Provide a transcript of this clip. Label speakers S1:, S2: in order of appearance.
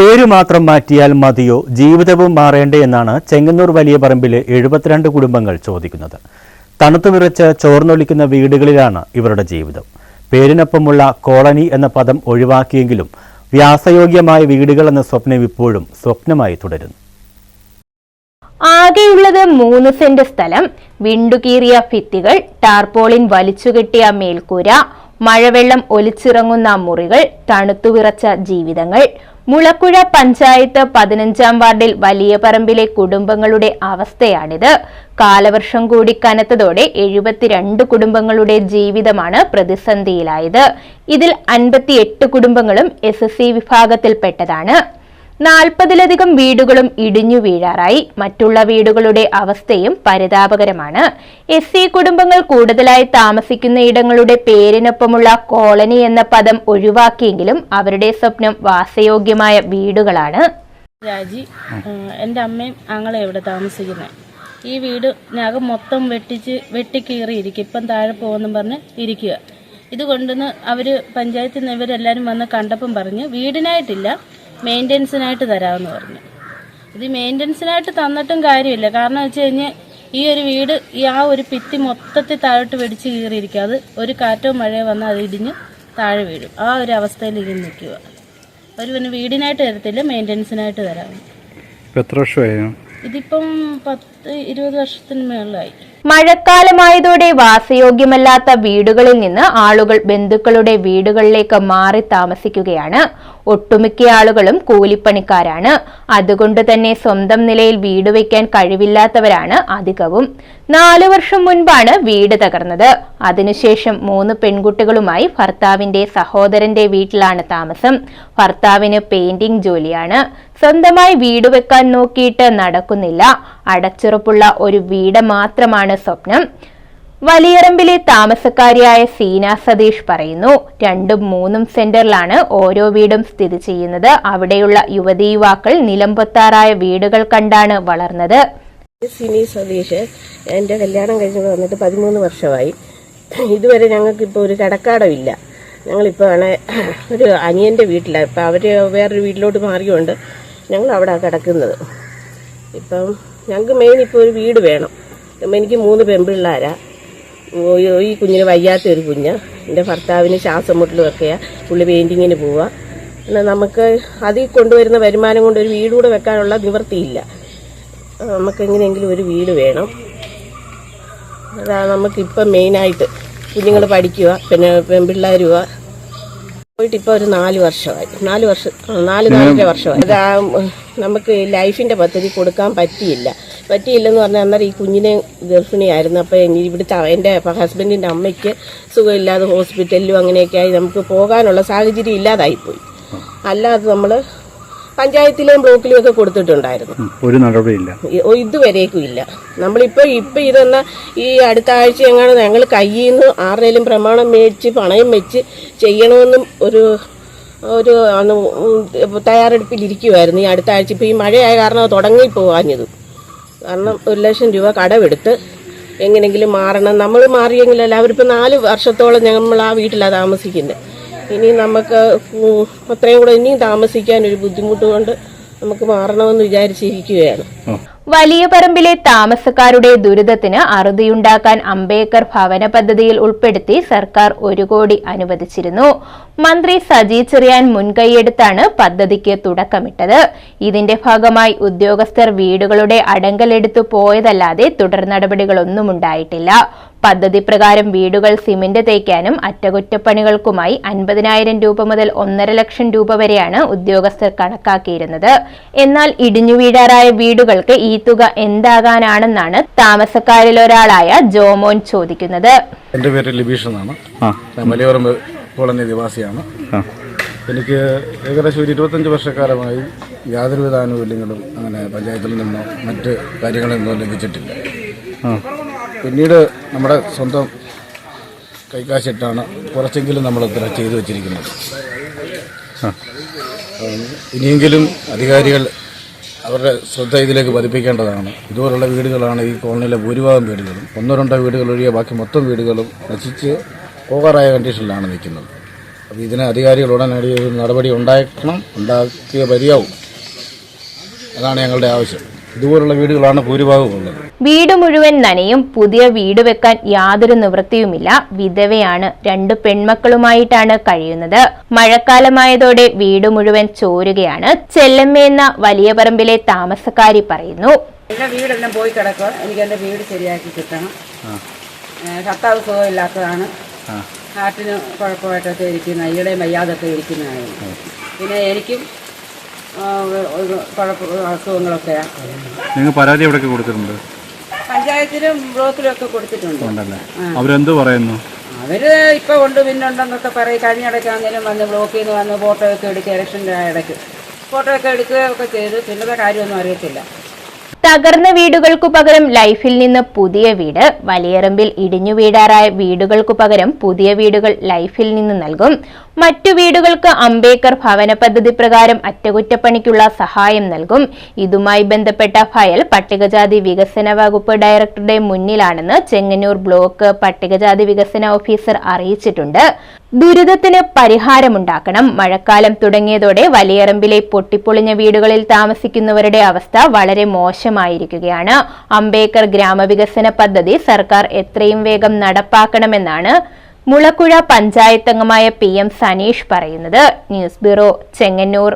S1: പേര് മാത്രം മാറ്റിയാൽ മതിയോ? ജീവിതവും മാറേണ്ടേ എന്നാണ് ചെങ്ങന്നൂർ വലിയ പറമ്പിലെ എഴുപത്തിരണ്ട് കുടുംബങ്ങൾ ചോദിക്കുന്നത്. തണുത്തു വിറച്ച് ചോർന്നൊലിക്കുന്ന വീടുകളിലാണ് ഇവരുടെ ജീവിതം. പേരിനൊപ്പമുള്ള കോളനി എന്ന പദം ഒഴിവാക്കിയെങ്കിലും വ്യാസയോഗ്യമായ വീടുകൾ എന്ന സ്വപ്നം ഇപ്പോഴും സ്വപ്നമായി തുടരുന്നു.
S2: ആകെയുള്ളത് മൂന്ന് സെന്റ് സ്ഥലം. വിണ്ടുകീറിയ ഭിത്തികൾ ടാർപോളിൻ വലിച്ചുകെട്ടിയ മേൽക്കൂര മഴവെള്ളം ഒലിച്ചിറങ്ങുന്ന മുറികൾ തണുത്തുവിറച്ച ജീവിതങ്ങൾ മുളക്കുഴ പഞ്ചായത്ത് പതിനഞ്ചാം വാർഡിൽ വലിയ പറമ്പിലെ കുടുംബങ്ങളുടെ അവസ്ഥയാണിത്. കാലവർഷം കൂടി കനത്തതോടെ എഴുപത്തിരണ്ട് കുടുംബങ്ങളുടെ ജീവിതമാണ് പ്രതിസന്ധിയിലായത്. ഇതിൽ അൻപത്തിയെട്ട് കുടുംബങ്ങളും എസ് എസ് സി വിഭാഗത്തിൽപ്പെട്ടതാണ്. നാൽപ്പതിലധികം വീടുകളും ഇടിഞ്ഞു വീഴാറായി. മറ്റുള്ള വീടുകളുടെ അവസ്ഥയും പരിതാപകരമാണ്. എസ് സി കുടുംബങ്ങൾ കൂടുതലായി താമസിക്കുന്ന ഇടങ്ങളുടെ പേരിനൊപ്പമുള്ള കോളനി എന്ന പദം ഒഴിവാക്കിയെങ്കിലും അവരുടെ സ്വപ്നം വാസയോഗ്യമായ വീടുകളാണ്.
S3: രാജി എന്റെ അമ്മയും ആങ്ങളെ ഇവിടെ താമസിക്കുന്നത് ഈ വീട് നകം മൊത്തം വെട്ടിച്ച് വെട്ടിക്കീറിയിരിക്കും. ഇപ്പം താഴെ പോകുമെന്നും പറഞ്ഞ് ഇരിക്കുക. ഇത് കൊണ്ടുവന്ന് അവർ പഞ്ചായത്തിൽ നിന്ന് ഇവരെല്ലാവരും വന്ന് കണ്ടപ്പം പറഞ്ഞ് വീടിനായിട്ടില്ല. മെയിന്റെനൻസിനായിട്ട് തരാമെന്ന് പറഞ്ഞു. ഇത് മെയിന്റെനൻസിനായിട്ട് തന്നിട്ടും കാര്യമില്ല. കാരണം വെച്ച് കഴിഞ്ഞാൽ ഈ ഒരു വീട് ഈ ആ ഒരു ഭിത്തി മൊത്തത്തിൽ താഴോട്ട് വെടിച്ച് കീറിയിരിക്കുക അത് ഒരു കാറ്റോ മഴയോ വന്നാൽ അത് ഇടിഞ്ഞ് താഴെ വീഴും. ആ ഒരു അവസ്ഥയിൽ ഇങ്ങനെ നിൽക്കുക. അവർ പിന്നെ വീടിനായിട്ട് തരത്തില്ല മെയിന്റെനൻസിനായിട്ട് തരാം
S4: എത്ര വർഷമായി?
S3: ഇതിപ്പം പത്ത് ഇരുപത് വർഷത്തിന് മേളിലായി.
S2: മഴക്കാലമായതോടെ വാസയോഗ്യമല്ലാത്ത വീടുകളിൽ നിന്ന് ആളുകൾ ബന്ധുക്കളുടെ വീടുകളിലേക്ക് മാറി താമസിക്കുകയാണ്. ഒട്ടുമിക്ക ആളുകളും കൂലിപ്പണിക്കാരാണ്. അതുകൊണ്ട് തന്നെ സ്വന്തം നിലയിൽ വീട് വയ്ക്കാൻ കഴിവില്ലാത്തവരാണ് അധികവും. നാലു വർഷം മുൻപാണ് വീട് തകർന്നത്. അതിനുശേഷം മൂന്ന് പെൺകുട്ടികളുമായി ഭർത്താവിന്റെ സഹോദരന്റെ വീട്ടിലാണ് താമസം. ഭർത്താവിന് പെയിന്റിംഗ് ജോലിയാണ്. സ്വന്തമായി വീട് വെക്കാൻ നോക്കിയിട്ട് നടക്കുന്നില്ല. അടച്ചുറപ്പുള്ള ഒരു വീട് മാത്രമാണ് സ്വപ്നം. വലിയറമ്പിലെ താമസക്കാരിയായ സീന സതീഷ് പറയുന്നു രണ്ടും മൂന്നും സെന്ററിലാണ് ഓരോ വീടും സ്ഥിതി ചെയ്യുന്നത്. അവിടെയുള്ള യുവതി യുവാക്കൾ നിലംപൊത്താറായ വീടുകൾ കണ്ടാണ് വളർന്നത്.
S5: സിനി സതീഷ് എന്റെ കല്യാണം കഴിഞ്ഞ് വന്നിട്ട് പതിമൂന്ന് വർഷമായി. ഇതുവരെ ഞങ്ങൾക്ക് ഞങ്ങൾക്കിപ്പോൾ ഒരു കടക്കാടമില്ല ഞങ്ങളിപ്പോൾ ആണ് ഒരു അനിയന്റെ വീട്ടിലാണ്. ഇപ്പം അവർ വേറൊരു വീട്ടിലോട്ട് മാറിയുകൊണ്ട് ഞങ്ങൾ അവിടെ കിടക്കുന്നത്. ഇപ്പം ഞങ്ങൾക്ക് മെയിൻ ഇപ്പോൾ ഒരു വീട് വേണം. എനിക്ക് മൂന്ന് പെൺപിള്ളാരാ ഈ കുഞ്ഞിന് വയ്യാത്ത ഒരു കുഞ്ഞ്. എന്റെ ഭർത്താവിന് ശ്വാസം മുട്ടലുമൊക്കെയാ പുള്ളി പെയിന്റിങ്ങിന് പോവുക എന്നാൽ നമുക്ക് അതിൽ കൊണ്ടുവരുന്ന വരുമാനം കൊണ്ട് ഒരു വീട് കൂടെ വെക്കാനുള്ള നിവൃത്തിയില്ല. നമുക്ക് എങ്ങനെയെങ്കിലും ഒരു വീട് വേണം. അതാണ് നമുക്കിപ്പം മെയിനായിട്ട് കുഞ്ഞുങ്ങൾ പഠിക്കുക പിന്നെ പെൺപിള്ളേരുക പോയിട്ട് ഇപ്പോൾ ഒരു നാല് വർഷമായി. നാല് വർഷം നാല് നാലര വർഷമായി. അത് നമുക്ക് ലൈഫിന്റെ പദ്ധതി കൊടുക്കാൻ പറ്റിയില്ല. പറ്റിയില്ലെന്ന് പറഞ്ഞാൽ അന്നേരം ഈ കുഞ്ഞിനെ ഗർഭിണിയായിരുന്നു. അപ്പോൾ ഇവിടുത്തെ എന്റെ ഹസ്ബൻഡിന്റെ അമ്മയ്ക്ക് സുഖമില്ലാതെ ഹോസ്പിറ്റലിലും അങ്ങനെയൊക്കെ ആയി നമുക്ക് പോകാനുള്ള സാഹചര്യം ഇല്ലാതായിപ്പോയി. അല്ലാതെ നമ്മൾ പഞ്ചായത്തിലെയും ബ്ലോക്കിലും ഒക്കെ കൊടുത്തിട്ടുണ്ടായിരുന്നു
S4: ഒരു നടപടിയില്ല.
S5: ഇതുവരേക്കും ഇല്ല. നമ്മളിപ്പോ ഇപ്പൊ ഇതെന്ന ഈ അടുത്ത ആഴ്ച എങ്ങാണ് ഞങ്ങൾ കയ്യിൽ നിന്ന് ആരുടെയും പ്രമാണം മേടിച്ച് പണയം വെച്ച് ചെയ്യണമെന്നും ഒരു ഒരു അന്ന് തയ്യാറെടുപ്പിലിരിക്കുമായിരുന്നു ഈ അടുത്ത ആഴ്ച. ഇപ്പൊ ഈ മഴയായ കാരണം തുടങ്ങി പോകാഞ്ഞത് കാരണം ഒരു ലക്ഷം രൂപ കടമെടുത്ത് എങ്ങനെങ്കിലും മാറണം. നമ്മൾ മാറിയെങ്കിലല്ല അവരിപ്പോൾ നാല് വർഷത്തോളം നമ്മൾ ആ വീട്ടിലാണ് താമസിക്കുന്നത് ഇനി നമുക്ക് അത്രയും കൂടെ ഇനിയും താമസിക്കാൻ ഒരു ബുദ്ധിമുട്ട് കൊണ്ട് നമുക്ക് മാറണമെന്ന് വിചാരിച്ചിരിക്കുകയാണ്.
S2: വലിയ പറമ്പിലെ താമസക്കാരുടെ ദുരിതത്തിന് അറുതിയുണ്ടാക്കാൻ അംബേദ്കർ ഭവന പദ്ധതിയിൽ ഉൾപ്പെടുത്തി സർക്കാർ ഒരു കോടി അനുവദിച്ചിരുന്നു. മന്ത്രി സജി ചെറിയാൻ മുൻകൈയെടുത്താണ് പദ്ധതിക്ക് തുടക്കമിട്ടത്. ഇതിന്റെ ഭാഗമായി ഉദ്യോഗസ്ഥർ വീടുകളുടെ അടങ്കലെടുത്തു പോയതല്ലാതെ തുടർ നടപടികളൊന്നും ഉണ്ടായിട്ടില്ല. പദ്ധതി പ്രകാരം വീടുകൾ സിമന്റ് തേക്കാനും അറ്റകുറ്റപ്പണികൾക്കുമായി അൻപതിനായിരം രൂപ മുതൽ ഒന്നര ലക്ഷം രൂപ വരെയാണ് ഉദ്യോഗസ്ഥർ കണക്കാക്കിയിരുന്നത്. എന്നാൽ ഇടിഞ്ഞു വീഴാറായ വീടുകൾക്ക് ഈ തുക എന്താകാനാണെന്നാണ് താമസക്കാരിൽ ഒരാളായ ജോമോൻ ചോദിക്കുന്നത്.
S6: എന്റെ പേര് ലിബീഷ് എന്നാണ്. മലയോരം മലയോറമ്പ് കോളനി നിവാസിയാണ്. എനിക്ക് ഏകദേശം ഒരു ഇരുപത്തഞ്ച് വർഷക്കാലമായി യാതൊരുവിധ ആനുകൂല്യങ്ങളും അങ്ങനെ പഞ്ചായത്തിൽ നിന്നോ മറ്റ് കാര്യങ്ങളിൽ നിന്നോ ലഭിച്ചിട്ടില്ല. പിന്നീട് നമ്മുടെ സ്വന്തം കൈക്കാശിട്ടാണ് കുറച്ചെങ്കിലും നമ്മൾ ഇത്ര ചെയ്തു വച്ചിരിക്കുന്നത്. ഇനിയെങ്കിലും അധികാരികൾ അവരുടെ ശ്രദ്ധ ഇതിലേക്ക് പതിപ്പിക്കേണ്ടതാണ്. ഇതുപോലുള്ള വീടുകളാണ് ഈ കോളനിയിലെ ഭൂരിഭാഗം വീടുകളും. ഒന്നോ രണ്ടോ വീടുകൾ ഒഴികെ ബാക്കി മൊത്തം വീടുകളും നശിച്ച് പോകാറായ കണ്ടീഷനിലാണ് നിൽക്കുന്നത്. അപ്പോൾ ഇതിന് അധികാരികൾ ഉടനടി ഒരു നടപടി ഉണ്ടാക്കണം ഉണ്ടാക്കിയ മതിയാവും അതാണ് ഞങ്ങളുടെ ആവശ്യം. ഇതുപോലുള്ള വീടുകളാണ് ഭൂരിഭാഗവും ഉള്ളത്
S2: വീട് മുഴുവൻ നനയും പുതിയ വീട് വെക്കാൻ യാതൊരു നിവൃത്തിയുമില്ല. വിധവയാണ് രണ്ട് പെൺമക്കളുമായിട്ടാണ് കഴിയുന്നത്. മഴക്കാലമായതോടെ വീട് മുഴുവൻ ചോരുകയാണ്. ചെല്ലമ്മയെന്ന വലിയ പറമ്പിലെ താമസക്കാരി പറയുന്നു.
S7: എന്റെ വീടെല്ലാം പോയി കിടക്കുക എനിക്ക് എന്റെ വീട് ശരിയാക്കി കിട്ടണം. ഭർത്താവ് സുഖമില്ലാത്തതാണ്. ഹാർട്ടിന് കുഴപ്പമായിട്ടൊക്കെ ഇരിക്കുന്ന ഈടെയും വയ്യാതൊക്കെ ഇരിക്കുന്നതാണ് പിന്നെ എനിക്കും അസുഖങ്ങളൊക്കെയാണ്
S4: നിങ്ങൾ പരാതി എവിടെയൊക്കെ കൊടുത്തിട്ടുണ്ട്?
S7: പഞ്ചായത്തിലും ബ്ലോക്കിലും ഒക്കെ കൊടുത്തിട്ടുണ്ട്.
S4: ഉണ്ടല്ലേ? അവരെന്ത് പറയുന്നു?
S7: അവർ ഇപ്പൊ കൊണ്ട് പിന്നുണ്ടെന്നൊക്കെ പറയും. കഴിഞ്ഞ ഇടയ്ക്കാണെങ്കിലും വന്ന് ബ്ലോക്കിൽ നിന്ന് വന്ന് ഫോട്ടോ ഒക്കെ എടുക്കുക ഇലക്ഷന്റെ ഇടയ്ക്ക് ഫോട്ടോ ഒക്കെ എടുക്കുകയൊക്കെ ചെയ്ത് പിന്നത്തെ കാര്യമൊന്നും അറിയത്തില്ല.
S2: തകർന്ന വീടുകൾക്കു പകരം ലൈഫിൽ നിന്ന് പുതിയ വീട് വലിയറമ്പിൽ ഇടിഞ്ഞു വീടാറായ വീടുകൾക്കു പകരം പുതിയ വീടുകൾ ലൈഫിൽ നിന്ന് നൽകും. മറ്റു വീടുകൾക്ക് അംബേദ്കർ ഭവന പദ്ധതി പ്രകാരം അറ്റകുറ്റപ്പണിക്കുള്ള സഹായം നൽകും. ഇതുമായി ബന്ധപ്പെട്ട ഫയൽ പട്ടികജാതി വികസന വകുപ്പ് ഡയറക്ടറുടെ മുന്നിലാണെന്ന് ചെങ്ങന്നൂർ ബ്ലോക്ക് പട്ടികജാതി വികസന ഓഫീസർ അറിയിച്ചിട്ടുണ്ട്. ദുരിതത്തിന് പരിഹാരമുണ്ടാക്കണം. മഴക്കാലം തുടങ്ങിയതോടെ വലിയറമ്പിലെ പൊട്ടിപ്പൊളിഞ്ഞ വീടുകളിൽ താമസിക്കുന്നവരുടെ അവസ്ഥ വളരെ മോശമായിരിക്കുകയാണ്. അംബേദ്കർ ഗ്രാമവികസന പദ്ധതി സർക്കാർ എത്രയും വേഗം നടപ്പാക്കണമെന്നാണ് മുളക്കുഴ പഞ്ചായത്തംഗമായ പി എം സനീഷ് പറയുന്നത്. News bureau Chengannur.